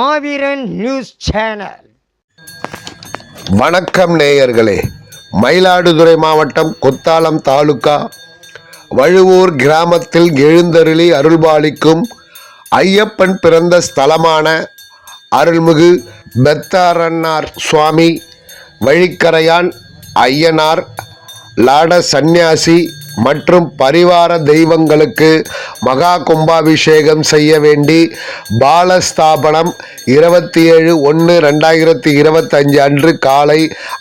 மாவீரன் news channel. வணக்கம் நேயர்களே. மயிலாடுதுறை மாவட்டம் குத்தாலம் தாலுக்கா வழுவூர் கிராமத்தில் எழுந்தருளி அருள்பாலிக்கும் ஐயப்பன் பிறந்த ஸ்தலமான அருள்மிகு பெத்தாரன்னார் சுவாமி வழிக்கரையான் ஐயனார் லாட சந்நியாசி மற்றும் பரிவார தெய்வங்களுக்கு மகா கும்பாபிஷேகம் செய்ய வேண்டி பாலஸ்தாபனம் இருபத்தி ஏழு ஒன்று ரெண்டாயிரத்தி இருபத்தஞ்சு அன்று காலை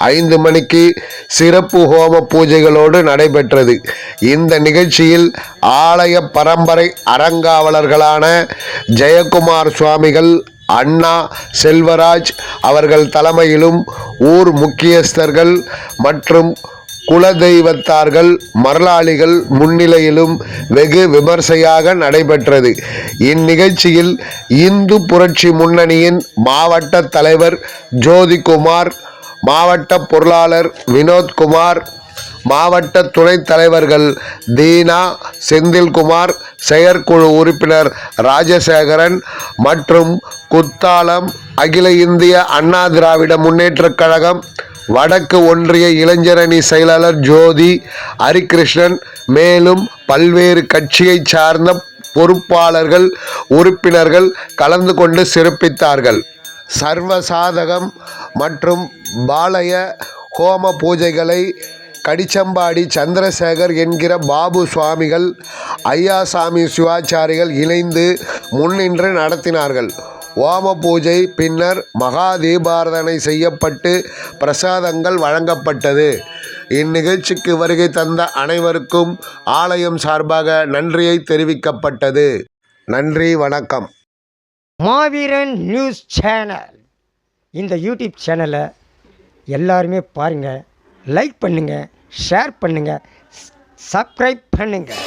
ஐந்து மணிக்கு சிறப்பு ஹோம பூஜைகளோடு நடைபெற்றது. இந்த நிகழ்ச்சியில் ஆலய பரம்பரை அறங்காவலர்களான ஜெயக்குமார் சுவாமிகள் அண்ணா செல்வராஜ் அவர்கள் தலைமையிலும் ஊர் முக்கியஸ்தர்கள் மற்றும் குலதெய்வத்தார்கள் மரலாளிகள் முன்னிலையிலும் வெகு விமர்சையாக நடைபெற்றது. இந்நிகழ்ச்சியில் இந்து புரட்சி முன்னணியின் மாவட்ட தலைவர் ஜோதிகுமார் மாவட்ட பொருளாளர் வினோத்குமார் மாவட்ட துணைத் தலைவர்கள் தீனா செந்தில்குமார் செயற்குழு உறுப்பினர் ராஜசேகரன் மற்றும் குத்தாலம் அகில இந்திய அண்ணா திராவிட முன்னேற்றக் கழகம் வடக்கு ஒன்றிய இளைஞரணி செயலாளர் ஜோதி ஹரிகிருஷ்ணன் மேலும் பல்வேறு கட்சியைச் சார்ந்த பொறுப்பாளர்கள் உறுப்பினர்கள் கலந்து கொண்டு சிறப்பித்தார்கள். சர்வசாதகம் மற்றும் பாலய ஹோம பூஜைகளை கடிச்சம்பாடி சந்திரசேகர் என்கிற பாபு சுவாமிகள் ஐயாசாமி சிவாச்சாரிகள் இணைந்து முன்னின்று நடத்தினார்கள். ஓம பூஜை பின்னர் மகா தீபாரதனை செய்யப்பட்டு பிரசாதங்கள் வழங்கப்பட்டது. இந்நிகழ்ச்சிக்கு வருகை தந்த அனைவருக்கும் ஆலயம் சார்பாக நன்றியை தெரிவிக்கப்பட்டது. நன்றி வணக்கம். மாவீரன் நியூஸ் சேனல். இந்த யூடியூப் சேனலை எல்லாருமே பாருங்கள் லைக் பண்ணுங்கள் ஷேர் பண்ணுங்கள் சப்ஸ்கிரைப் பண்ணுங்கள்